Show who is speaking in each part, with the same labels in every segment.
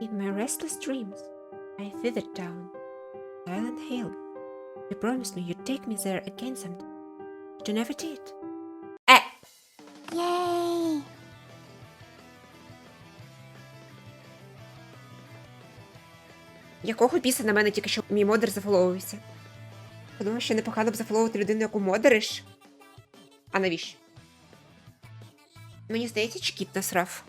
Speaker 1: In my restless dreams, I feathered down Silent Hill. You promised me you'd take me there again someday. But you never did. Е!
Speaker 2: Єй!
Speaker 1: Якого біса на мене тільки що мій модер зафоловився? Подумав, що непогано б зафоловити людину, яку модериш. А навіщо? Мені здається, чи кіт насрав.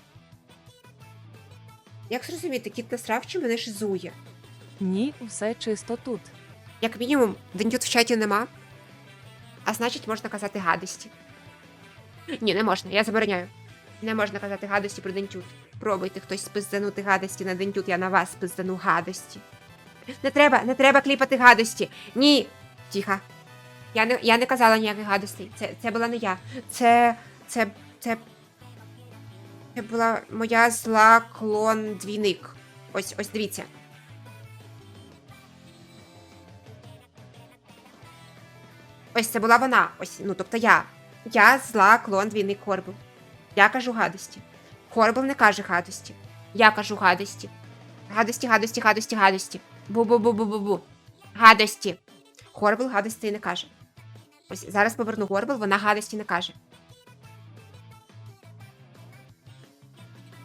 Speaker 1: Як зрозуміти, кіт насрав чи мене шизує?
Speaker 3: Ні, все чисто тут.
Speaker 1: Як мінімум, дентют в чаті нема. А значить, можна казати гадості. Ні, не можна, я забороняю. Не можна казати гадості про дентют. Пробуйте хтось спизданути гадості на дентют, я на вас спиздану гадості. Не треба, не треба кліпати гадості. Ні. Тихо. Я не, я не казала ніяких гадостей. Це, це була не я. Це. Це. Це. Це була моя зла клон двійник. Ось, ось дивіться. Ось це була вона. Ось, ну тобто я. Я зла клон двійник Хорбл. Я кажу гадості. Хорбл не каже гадості. Я кажу гадості. Гадості, гадості, гадості, гадості. Бу-бу-бу-бу-бу-бу. Гадості. Хорбл гадості не каже. Ось зараз поверну Хорбл, вона гадості не каже.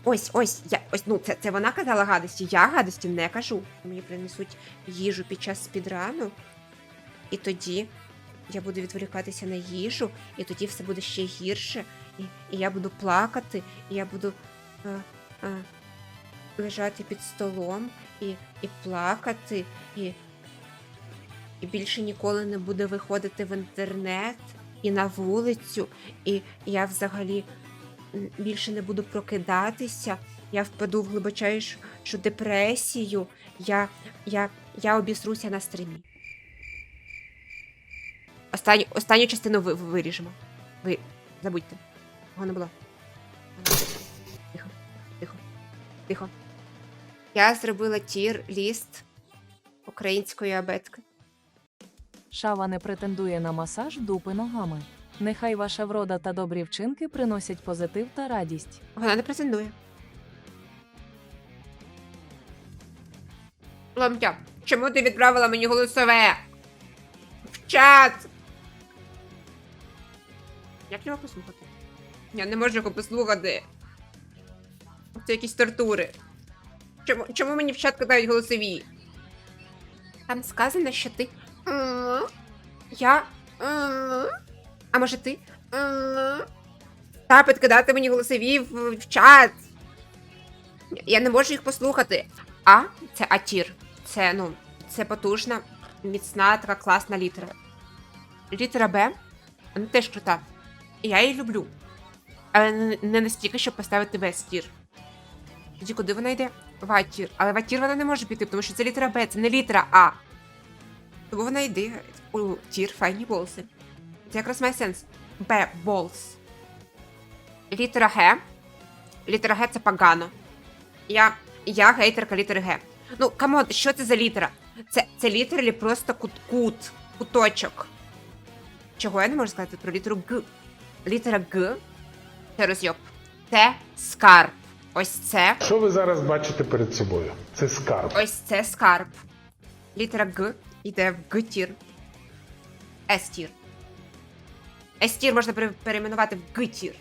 Speaker 1: Ось, ось, я, ось, ну, це, це вона казала гадості. Я гадості не кажу. Мені принесуть їжу під час спідрану. І тоді я буду відволікатися на їжу, і тоді все буде ще гірше. І, і я буду плакати, і я буду е, е, лежати під столом і, і плакати, і, і більше ніколи не буду виходити в інтернет і на вулицю, і я взагалі більше не буду прокидатися. Я впаду в глибочайшу депресію. Я, я, я обісруся на стримі. Останню, останню частину ви, ви- виріжемо. Ви забудьте. Його не було. Тихо, тихо, тихо. Я зробила тір ліст української абетки.
Speaker 3: Шава не претендує на масаж дупи ногами. Нехай ваша врода та добрі вчинки приносять позитив та радість.
Speaker 1: Вона не претендує. Ломтя, чому ти відправила мені голосове? В чат! Як його послухати? Я не можу його послухати. Це якісь тортури. Чому, чому мені в чат кидають голосові? Там сказано, що ти. Я. А може ти? Та підкидати мені голосові в, в чат. Я не можу їх послухати. А це Атір. Це, ну, це потужна, міцна, така класна літера. Літера Б, вона теж крута. Я її люблю. Але не- настільки, щоб поставити весь тір. Тоді куди вона йде? В А-тір. Але в А-тір вона не може піти, тому що це літера Б, це не літера А. Тому вона йде у тір файні болси. Це якраз має сенс. Б болс. Літера Г. Літера Г це погано. Я, я гейтерка літери Г. Ну, камон, що це за літера? Це, це літера чи просто кут, кут, куточок. Чого я не можу сказати про літеру Г? Літера Г це розйоб. Це скарб. Ось це.
Speaker 4: Що ви зараз бачите перед собою? Це скарб.
Speaker 1: Ось це скарб. Літера Г йде в Г-тір. С-тір. С-тір можна пере- перейменувати в Г-тір.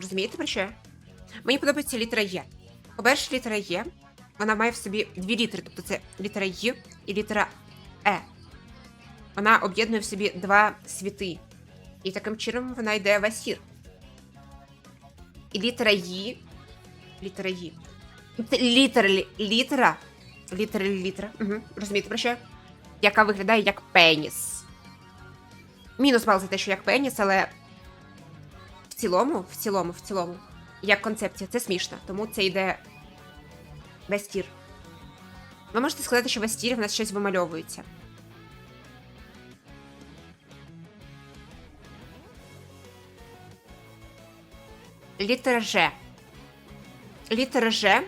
Speaker 1: Розумієте про що? Мені подобається літера Є. По-перше, літера Є, вона має в собі дві літери, тобто це літера Й і літера Е. Вона об'єднує в собі два світи. І таким чином вона йде в Асір. І літера Ї. Літера Ї. Це літера, лі- літера. Літера літера. Угу. Розумієте про що? Яка виглядає як пеніс. Мінус бал за те, що як пеніс, але в цілому, в цілому, в цілому, як концепція, це смішно, тому це йде весь тір. Ви можете сказати, що весь тір в нас щось вимальовується. Літера Ж. Літера Ж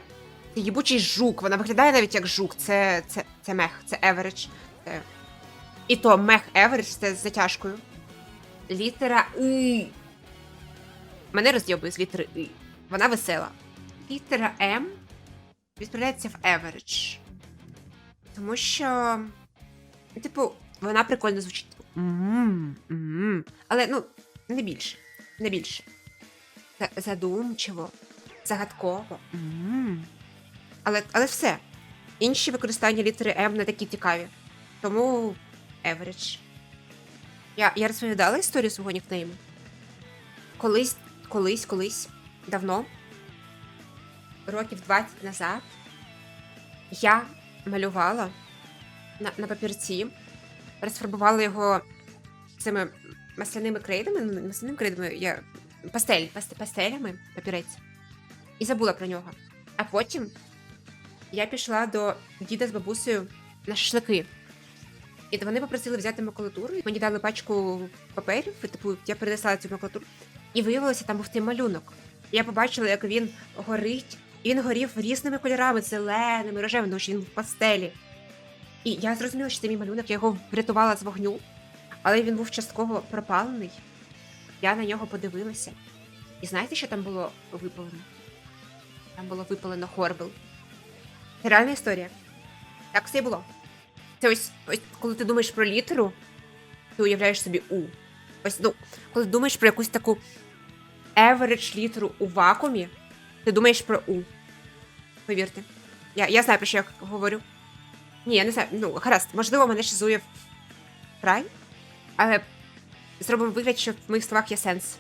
Speaker 1: це їбучий жук. Вона виглядає навіть як жук. Це, це, це мех, це average. Це... І то мех average це з затяжкою. Літера И. Мене розйобує з літери И. Вона весела. літера М відправляється в average. Тому що, типу, вона прикольно звучить. М, м. Але ну, не більше. Не більше. Задумчиво, загадково. Але, але все. Інші використання літери М не такі цікаві. Тому average. Я, я розповідала історію свого нікнейму. Колись, колись, колись, давно, років 20 назад, я малювала на, на папірці, розфарбувала його цими масляними крейдами, ну, масляними крейдами, я пастель, паст- пастелями папірець. І забула про нього. А потім я пішла до діда з бабусею на шашлики. І вони попросили взяти макулатуру, мені дали пачку паперів, і типу я перенесла цю макулатуру. І виявилося, там був цей малюнок. Я побачила, як він горить, і він горів різними кольорами, зеленими, рожевими, тому що він в пастелі. І я зрозуміла, що це мій малюнок, я його врятувала з вогню, але він був частково пропалений. Я на нього подивилася. І знаєте, що там було випалено? Там було випалено Хорбел. Це реальна історія. Так все і було. Це ось, ось коли ти думаєш про літеру, ти уявляєш собі У. Ось, ну, коли думаєш про якусь таку average літеру у вакуумі, ти думаєш про У. Повірте. Я, я знаю, про що я говорю. Ні, я не знаю. Ну, гаразд, можливо, мене шизує край, але зробимо вигляд, що в моїх словах є сенс.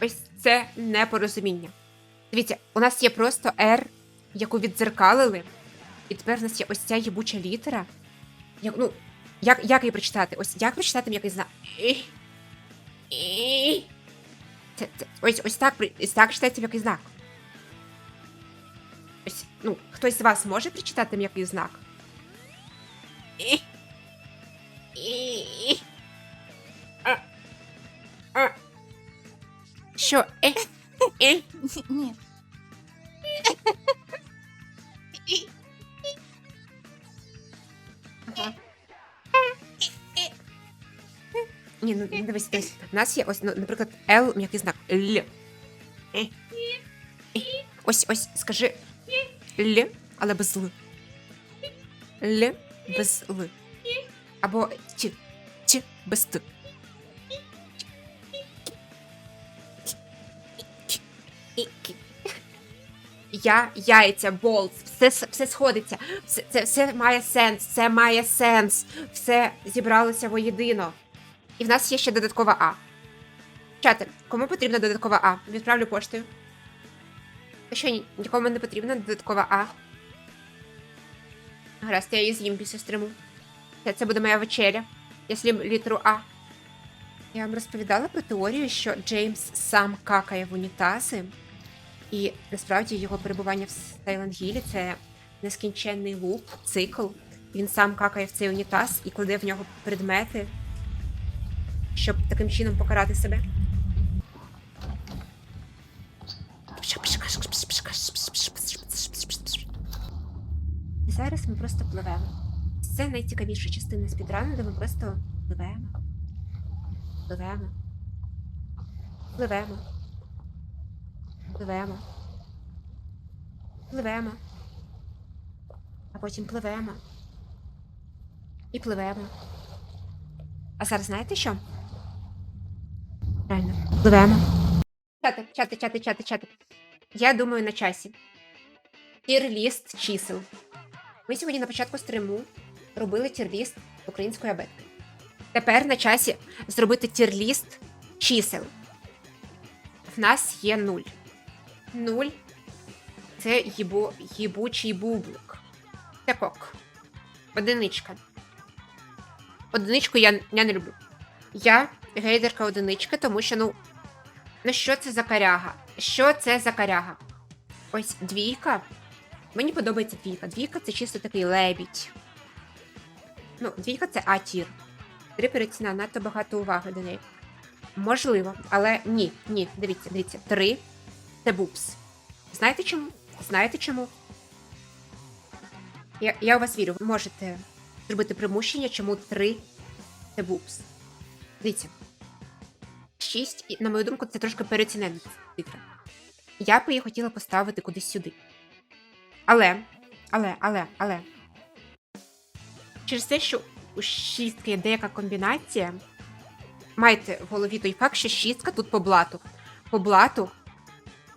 Speaker 1: Ось це непорозуміння. Дивіться, у нас є просто R, яку віддзеркалили, і тепер у нас є ось ця їбуча літера. Як, ну, як, як її прочитати? Ось як прочитати м'який знак? Це, це, ось, ось так, ось так читається м'який знак. Ось, ну, хтось з вас може прочитати м'який знак? Що?
Speaker 2: Ні.
Speaker 1: Ні, ну ну, дивись, дивись. У нас є ось, ну, наприклад, L, м'який знак. Л. Е. Е. Ось, ось, скажи Л, але без Л. Л без Л. Або Т. Т без Т. Я, яйця, болт, все, все сходиться. Все, це все має сенс, це має сенс. Все зібралося воєдино. І в нас є ще додаткова А. Чати, кому потрібна додаткова А? Відправлю поштою. Що ні, нікому не потрібна додаткова А. Гаразд, я її з'їм після стриму. Це, це буде моя вечеря. Я з'їм літеру А. Я вам розповідала про теорію, що Джеймс сам какає в унітази. І насправді його перебування в Сайлент-Гілі це нескінченний луп, цикл. Він сам какає в цей унітаз і кладе в нього предмети, щоб таким чином покарати себе. І зараз ми просто пливемо. Це найцікавіша частина спідрану, де ми просто пливемо. Пливемо. Пливемо. Пливемо. Пливемо. А потім пливемо. І пливемо. А зараз знаєте що? Пливемо. Чати, чати, чати, чати, чати. Я думаю на часі. Тір-ліст чисел. Ми сьогодні на початку стриму робили тір-ліст української абетки. Тепер на часі зробити тір-ліст чисел. В нас є нуль. Нуль. Це їбу, їбучий бублик. Такок. Одиничка. Одиничку я, я не люблю. Я гейдерка одиничка, тому що, ну. Ну що це за каряга? Що це за каряга? Ось двійка. Мені подобається двійка. Двійка це чисто такий лебідь. Ну, двійка це А-тір. Три переціна, надто багато уваги до неї. Можливо, але ні, ні, дивіться, дивіться. Три це бупс. Знаєте чому? Знаєте чому? Я, я у вас вірю, ви можете зробити примушення, чому три це бупс. Дивіться. Шість, і, на мою думку, це трошки переоцінена цифра. я б її хотіла поставити кудись сюди. Але, але, але, але. Через те, що у шістки є деяка комбінація, майте в голові той факт, що шістка тут по блату. По блату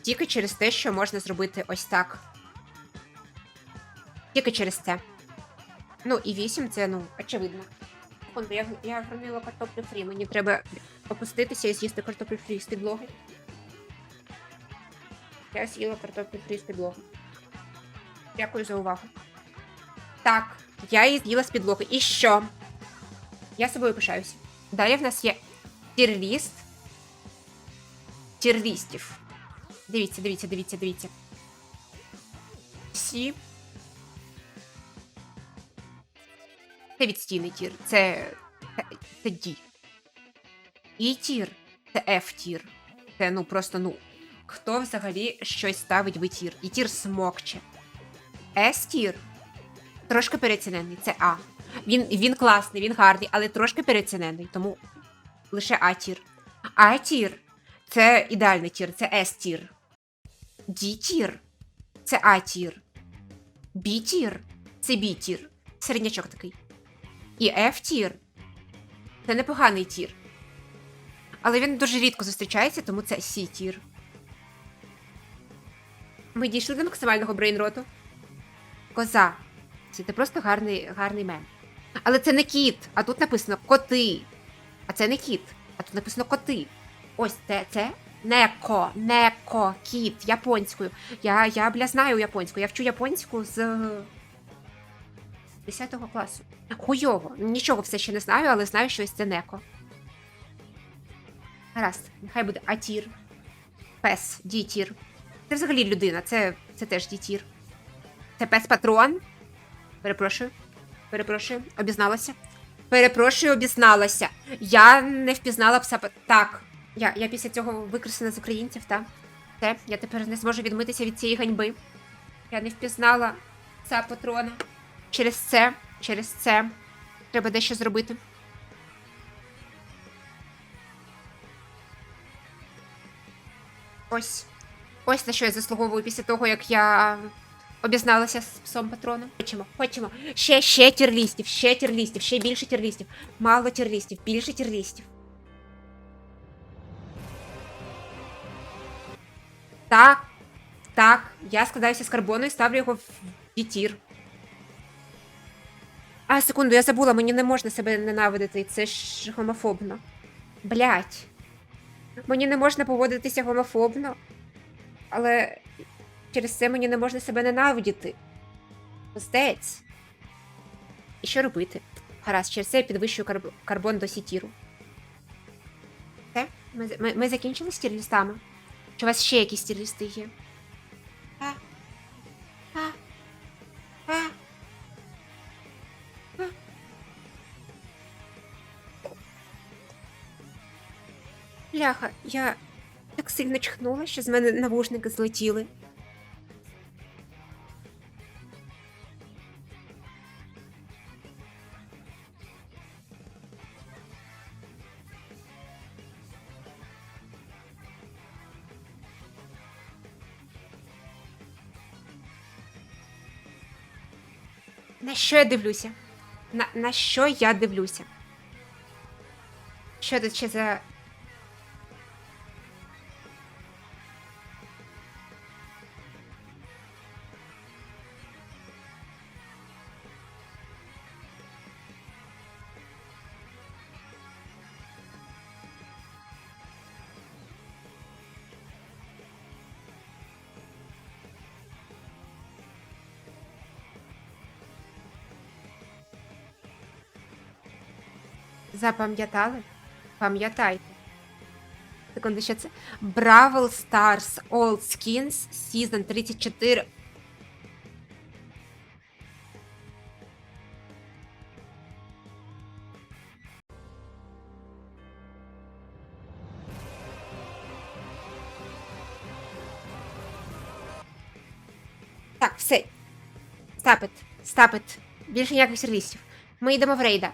Speaker 1: тільки через те, що можна зробити ось так. Тільки через це. Ну, і 8 це, ну, очевидно. Секунду, я, я громила картоплю фрі. Мені треба опуститися і з'їсти картоплю фрі з підлоги. Я з'їла картоплю фрі з підлоги. Дякую за увагу. Так, я її з'їла з підлоги. І що? Я собою пишаюся. Далі в нас є тірліст. Тірлістів. Дивіться, дивіться, дивіться, дивіться. Всі. Це відстійний тір. Це. Це, це D. І тір. Це F тір. Це ну просто ну. Хто взагалі щось ставить в тір? І тір смокче. С тір. Трошки переоцінений. Це А. Він, він класний, він гарний, але трошки переоцінений, тому лише А тір. А тір це ідеальний тір, це С тір. Д тір це А тір. Б тір це Б тір. Середнячок такий. І F тір це непоганий тір. Але він дуже рідко зустрічається, тому це С тір. Ми дійшли до максимального брейнроту. Коза. Це просто гарний, гарний мем. Але це не кіт, а тут написано коти. А це не кіт, а тут написано коти. Ось це, це неко, неко, кіт японською. Я, я бля, знаю японську. Я вчу японську з 10 класу. Хуйово. Нічого все ще не знаю, але знаю, що ось це неко. Гаразд, нехай буде атір. Пес, дітір. Це взагалі людина, це, це теж дітір. Це пес патрон. Перепрошую. Перепрошую, обізналася. Перепрошую, обізналася. Я не впізнала пса. Так. Я, я після цього викреслена з українців, так. Все, я тепер не зможу відмитися від цієї ганьби. Я не впізнала пса патрона. Через це, через це треба дещо зробити. Ось. Ось на що я заслуговую після того, як я обізналася з псом патроном. Хочемо, хочемо. Ще, ще тірлістів, ще тірлістів, ще більше тірлістів. Мало тірлістів, більше тірлістів. Так, так, я складаюся з карбону і ставлю його в дітір. А, секунду, я забула, мені не можна себе ненавидити, це ж гомофобно. Блять. Мені не можна поводитися гомофобно, але через це мені не можна себе ненавидіти. Пиздець. І що робити? Гаразд, через це я підвищую карб- карбон до сітіру. Все? Ми, ми, ми закінчили з тірлістами? Чи у вас ще якісь тірлісти є? Бляха, я так сильно чхнула, що з мене навушники злетіли. На що я дивлюся? На, на що я дивлюся? Що тут ще за. Запам'ятали? Пам'ятайте. Секунду, що це? Бравл Stars All Skins Season 34. Так, все. Стапит. Стапит. Більше ніяких сервісів. Ми йдемо в рейда.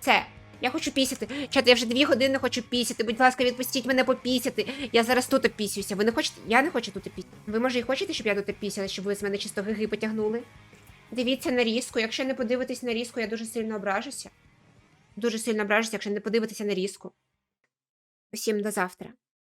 Speaker 1: Це Я хочу пісяти. Чат, я вже дві години хочу пісяти. Будь ласка, відпустіть мене попісяти. Я зараз тут опісюся. Ви не хочете? Я не хочу тут опісяти. Ви може і хочете, щоб я тут опісяла, щоб ви з мене чисто гиги потягнули? Дивіться на різку. Якщо не подивитись на різку, я дуже сильно ображуся. Дуже сильно ображуся, якщо не подивитися на різку. Усім до завтра.